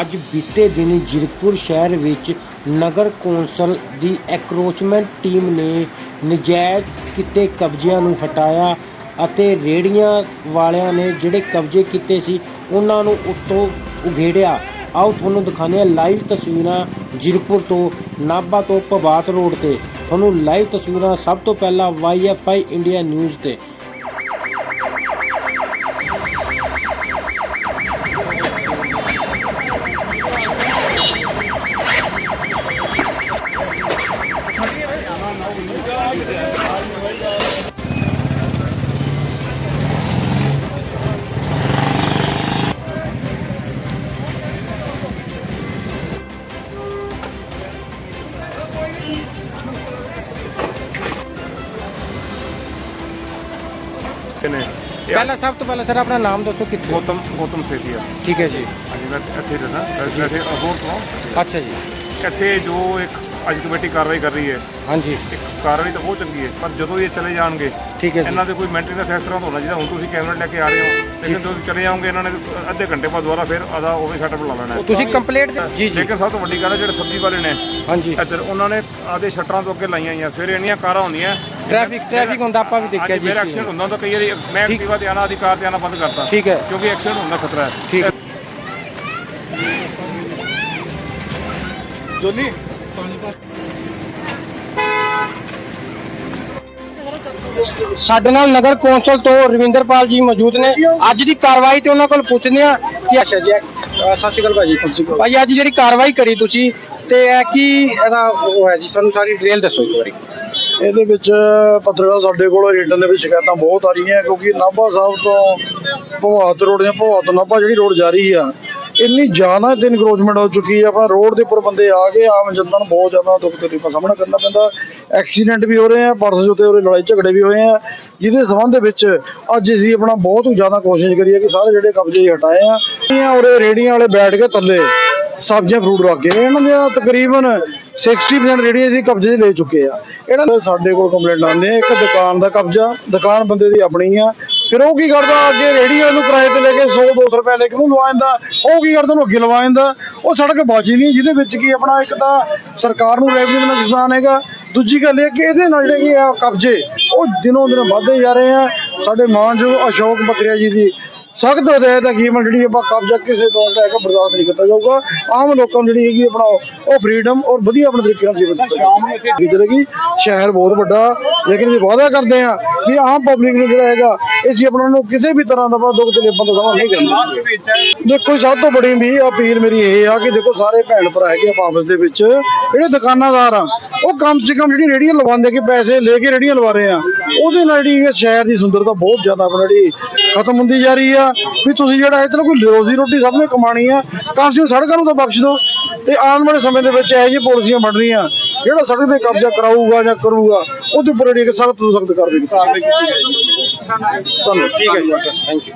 ਅੱਜ ਬੀਤੇ ਦਿਨੀ ਜੀਰਕਪੁਰ ਸ਼ਹਿਰ ਵਿੱਚ ਨਗਰ ਕੌਂਸਲ ਦੀ ਐਕਰੋਚਮੈਂਟ ਟੀਮ ਨੇ ਨਜਾਇਜ਼ ਕੀਤੇ ਕਬਜ਼ਿਆਂ ਨੂੰ ਹਟਾਇਆ ਅਤੇ ਰੇੜੀਆਂ ਵਾਲਿਆਂ ਨੇ ਜਿਹੜੇ ਕਬਜ਼ੇ ਕੀਤੇ ਸੀ, ਉਹਨਾਂ ਨੂੰ ਉੱਤੋਂ ਉਘੇੜਿਆ। ਆਓ ਤੁਹਾਨੂੰ ਦਿਖਾਉਂਦੇ ਹਾਂ ਲਾਈਵ ਤਸਵੀਰਾਂ ਜੀਰਕਪੁਰ ਤੋਂ ਨਾਭਾ ਤੋਂ ਪ੍ਰਭਾਤ ਰੋਡ ਤੇ। ਤੁਹਾਨੂੰ ਲਾਈਵ ਤਸਵੀਰਾਂ ਸਭ ਤੋਂ ਪਹਿਲਾਂ ਵਾਈਐਫਆਈ ਇੰਡੀਆ ਨਿਊਜ਼ ਤੇ। ਨੇ। ਪਹਿਲਾਂ ਸਭ ਤੋਂ ਪਹਿਲਾਂ ਸਰ ਆਪਣਾ ਨਾਮ ਦੱਸੋ ਕਿੱਥੇ? ਗੌਤਮ ਗੌਤਮ ਸੇਠੀਆ ਠੀਕ ਹੈ ਜੀ। ਹਾਂਜੀ ਮੈਂ ਇੱਥੇ ਰਹਿਣਾ ਵੈਸੇ ਅਬੋਰ ਤੋਂ। ਅੱਛਾ ਜੀ। ਇੱਥੇ ਜੋ ਇੱਕ ਅੱਜ ਕਮੇਟੀ ਕਾਰਵਾਈ ਕਰ ਰਹੀ ਹੈ। ਹਾਂਜੀ। ਇੱਕ ਕਾਰਵਾਈ ਤਾਂ ਬਹੁਤ ਚੰਗੀ ਹੈ ਪਰ ਜਦੋਂ ਇਹ ਚਲੇ ਜਾਣਗੇ ਠੀਕ ਹੈ ਜੀ। ਇਹਨਾਂ ਦੇ ਕੋਈ ਮੇਨਟੇਨੈਂਸ ਇਸ ਤਰ੍ਹਾਂ ਹੋਣਾ ਚਾਹੀਦਾ। ਹੁਣ ਤੁਸੀਂ ਕੈਮਰਾ ਲੈ ਕੇ ਆ ਰਹੇ ਹੋ ਲੇਕਿਨ ਜਦੋਂ ਚਲੇ ਜਾਓਗੇ ਇਹਨਾਂ ਨੇ ਅੱਧੇ ਘੰਟੇ ਬਾਅਦ ਦੁਬਾਰਾ ਫਿਰ ਆਦਾ ਉਵੇਂ ਸੈਟਅਪ ਲਾ ਲੈਣਾ। ਤੁਸੀਂ ਕੰਪਲੀਟ ਜੀ ਜੀ। ਲੇਕਿਨ ਸਭ ਤੋਂ ਵੱਡੀ ਗੱਲ ਹੈ ਜਿਹੜੇ ਸਬਜ਼ੀ ਵਾਲੇ ਨੇ ਹਾਂਜੀ। ਇੱਧਰ ਉਹਨਾਂ ਨੇ ਆਦੇ ਸ਼ਟਰਾਂ ਤੋਂ ਅੱਗੇ ਲਾਈਆਂ ਹੋਈਆਂ। ਸਵੇਰੇ ਇੰਨੀਆਂ ਕਾਰਾਂ ਹੁੰਦੀਆਂ ਟ੍ਰੈਫਿਕ ਟ੍ਰੈਫਿਕ ਹੁੰਦਾ ਆਪਾਂ ਵੀ ਦੇਖਿਆ ਜੀ ਮੇਰਾ ਐਕਸੀਡੈਂਟ ਹੁੰਦਾ ਤਾਂ ਕਈ ਵਾਰੀ ਮੈਂ ਐਕਟਿਵਾ ਤੇ ਆਣਾ ਅਧਿਕਾਰ ਤੇ ਆਣਾ ਬੰਦ ਕਰਤਾ। ਠੀਕ ਹੈ। ਕਿਉਂਕਿ ਐਕਸੀਡੈਂਟ ਹੁੰਦਾ ਖਤਰਾ ਹੈ। ਠੀਕ। ਹੈ। ਜੋਨੀ। ਸਾਡੇ ਨਾਲ ਨਗਰ ਕੌਂਸਲ ਤੋਂ ਰਵਿੰਦਰਪਾਲ ਜੀ ਮੌਜੂਦ ਨੇ। ਅੱਜ ਦੀ ਕਾਰਵਾਈ ਤੇ ਉਹਨਾਂ ਕੋਲ ਪੁੱਛਦੇ ਆ ਕਿ ਅੱਛਾ ਜੀ ਸਤਿ ਸ਼੍ਰੀ ਅਕਾਲ ਭਾਜੀ। ਭਾਜੀ ਅੱਜ ਜਿਹੜੀ ਕਾਰਵਾਈ ਕਰੀ ਤੁਸੀਂ ਤੇ ਇਹ ਕੀ ਇਹਦਾ ਉਹ ਹੈ ਜੀ? ਸਾਨੂੰ ਸਾਰੀ ਡਿਟੇਲ ਦੱਸੋ ਇੱਕ ਵਾਰੀ। ਇਹਦੇ ਵਿੱਚ ਪੱਤਰਕਾਰ ਸਾਡੇ ਕੋਲ ਰਿਟਰਨ ਦੇ ਵਿੱਚ ਸ਼ਿਕਾਇਤਾਂ ਬਹੁਤ ਆ ਰਹੀਆਂ, ਕਿਉਂਕਿ ਨਾਭਾ ਸਾਹਿਬ ਤੋਂ ਭਵਾਤ ਰੋਡ ਜਾਂ ਭਵਾਤ ਨਾਭਾ ਜਿਹੜੀ ਰੋਡ ਜਾ ਰਹੀ ਆ, ਇੰਨੀ ਜ਼ਿਆਦਾ ਇੱਥੇ ਇਨਕਰੋਚਮੈਂਟ ਹੋ ਚੁੱਕੀ ਹੈ ਆਪਣਾ ਰੋਡ ਦੇ ਉੱਪਰ ਬੰਦੇ ਆ ਕੇ ਆਮ ਜਨਤਾ ਨੂੰ ਬਹੁਤ ਜ਼ਿਆਦਾ ਦੁੱਖ ਤਕਲੀਫ ਦਾ ਸਾਹਮਣਾ ਕਰਨਾ ਪੈਂਦਾ। ਐਕਸੀਡੈਂਟ ਵੀ ਹੋ ਰਹੇ ਆ, ਪਰਸੋਂ ਉੱਤੇ ਉਹਦੇ ਲੜਾਈ ਝਗੜੇ ਵੀ ਹੋਏ ਆ, ਜਿਹਦੇ ਸੰਬੰਧ ਵਿੱਚ ਅੱਜ ਅਸੀਂ ਆਪਣਾ ਬਹੁਤ ਜ਼ਿਆਦਾ ਕੋਸ਼ਿਸ਼ ਕਰੀ ਹੈ ਕਿ ਸਾਰੇ ਜਿਹੜੇ ਕਬਜ਼ੇ ਹਟਾਏ ਆ ਇਹ ਉਰੇ ਰੇੜੀਆਂ ਵਾਲੇ ਬੈਠ ਕੇ ਥੱਲੇ। ਸਬਜ਼ੀਆਂ ਫਰੂਟ ਰੱਖ ਕੇ ਇਹਨਾਂ ਦੇ ਤਕਰੀਬਨ 60% ਰੇੜੀਆਂ ਅਸੀਂ ਕਬਜ਼ੇ 'ਚ ਲੈ ਚੁੱਕੇ ਆ। ਇਹਨਾਂ ਦੇ ਸਾਡੇ ਕੋਲ ਕੰਪਲੇਂਟ ਆਉਂਦੇ ਆ, ਇੱਕ ਦੁਕਾਨ ਦਾ ਕਬਜ਼ਾ, ਦੁਕਾਨ ਬੰਦੇ ਦੀ ਆਪਣੀ ਆ। ਫਿਰ ਉਹ ਕੀ ਕਰਦਾ? ਅੱਗੇ ਰੇੜੀਆਂ ਨੂੰ ਕਿਰਾਏ ਤੇ ਲੈ ਕੇ 100 200 ਰੁਪਏ ਲੈ ਕੇ ਉਹਨੂੰ ਲਵਾ ਜਾਂਦਾ ਉਹ ਕੀ ਕਰਦਾ? ਉਹਨੂੰ ਅੱਗੇ ਲਵਾ ਜਾਂਦਾ ਉਹ ਸੜਕ ਬਾਜੀ ਨਹੀਂ, ਜਿਹਦੇ ਵਿੱਚ ਕੀ ਆਪਣਾ ਇੱਕ ਤਾਂ ਸਰਕਾਰ ਨੂੰ ਰੈਵਨਿਊ ਦਾ ਨੁਕਸਾਨ ਹੈਗਾ। ਦੂਜੀ ਗੱਲ ਇਹ ਕਿ ਇਹਦੇ ਨਾਲ ਜਿਹੜੇ ਆ ਕਬਜ਼ੇ, ਉਹ ਦਿਨੋਂ ਦਿਨ ਵੱਧਦੇ ਜਾ ਰਹੇ ਆ। ਸਾਡੇ ਮਾਨਯੋਗ ਅਸ਼ੋਕ ਬਕਰੀਆ ਜੀ ਦੀ ਸਖਤ ਹਦਾਇਤ ਹੈ? ਜਿਹੜੀ ਆਪਾਂ ਕਬਜ਼ਾ ਕਿਸੇ ਤੌਰ ਤੇ ਹੈਗਾ, ਬਰਦਾਸ਼ਤ ਨਹੀਂ ਕੀਤਾ ਜਾਊਗਾ। ਆਮ ਲੋਕਾਂ ਨੂੰ ਜਿਹੜੀ ਹੈਗੀ ਆਪਣਾ ਉਹ ਫਰੀडम ਔਰ ਵਧੀਆ ਆਪਣੇ ਤਰੀਕੇ ਨਾਲ ਜੀਵਨ ਦਿੱਤਾ ਜਾਏਗੀ ਸ਼ਹਿਰ ਬਹੁਤ ਵੱਡਾ, ਲੇਕਿਨ ਅਸੀਂ ਵਾਅਦਾ ਕਰਦੇ ਹਾਂ ਵੀ ਆਮ ਪਬਲਿਕ ਨੂੰ ਜਿਹੜਾ ਹੈਗਾ ਅਸੀਂ ਆਪਣਾ ਨੂੰ ਕਿਸੇ ਵੀ ਤਰ੍ਹਾਂ ਦਾ ਦੁੱਖ ਤਕਲੀਫਾਂ ਦਾ ਸਾਹਮਣਾ ਨਹੀਂ ਕਰਨਾ ਦੇਖੋ ਸਭ ਤੋਂ ਬੜੀ ਵੀ ਅਪੀਲ ਮੇਰੀ ਇਹ ਆ ਕਿ ਦੇਖੋ, ਸਾਰੇ ਭੈਣ ਭਰਾ ਹੈਗੇ ਆ ਆਪਸ ਦੇ ਵਿੱਚ, ਜਿਹੜੇ ਦੁਕਾਨਾਦਾਰ ਆ, ਉਹ ਕਮ ਸੇ ਕਮ ਜਿਹੜੀ ਰੇੜੀਆਂ ਲਵਾਉਂਦੇ ਕਿ ਪੈਸੇ ਲੈ ਕੇ ਰੇੜੀਆਂ ਲਵਾ ਰਹੇ ਆ। ਉਹਦੇ ਨਾਲ ਜਿਹੜੀ ਇਹ ਸ਼ਹਿਰ ਦੀ ਸੁੰਦਰਤਾ ਬਹੁਤ ਜ਼ਿਆਦਾ ਆਪਣਾ ਜਿਹੜੀ ਖਤਮ ਹੁੰਦੀ ਜਾ ਰਹੀ ਆ। ਵੀ ਤੁਸੀਂ ਜਿਹੜਾ ਇਹ ਚਲੋ ਕੋਈ ਰੋਜ਼ੀ ਰੋਟੀ ਸਭ ਨੇ ਕਮਾਣੀ ਆ ਕਮ ਸੇ ਸੜਕਾਂ ਨੂੰ ਤਾਂ ਬਖਸ਼ ਦਿਓ। ਤੇ ਆਉਣ ਵਾਲੇ ਸਮੇਂ ਦੇ ਵਿੱਚ ਇਹੋ ਜਿਹੀ ਪਾਲਿਸੀਆਂ ਬਣ ਰਹੀਆਂ। ਜਿਹੜਾ ਸੜਕ ਤੇ ਕਬਜ਼ਾ ਕਰਾਊਗਾ ਜਾਂ ਕਰੂਗਾ ਉਹਦੇ ਉੱਪਰ ਜਿਹੜੀ ਸਖਤ ਤੋਂ ਸਖਤ ਕਾਰਵਾਈ ਕੀਤੀ ਧੰਨਵਾਦ। ਠੀਕ ਹੈ ਜੀ। Thank you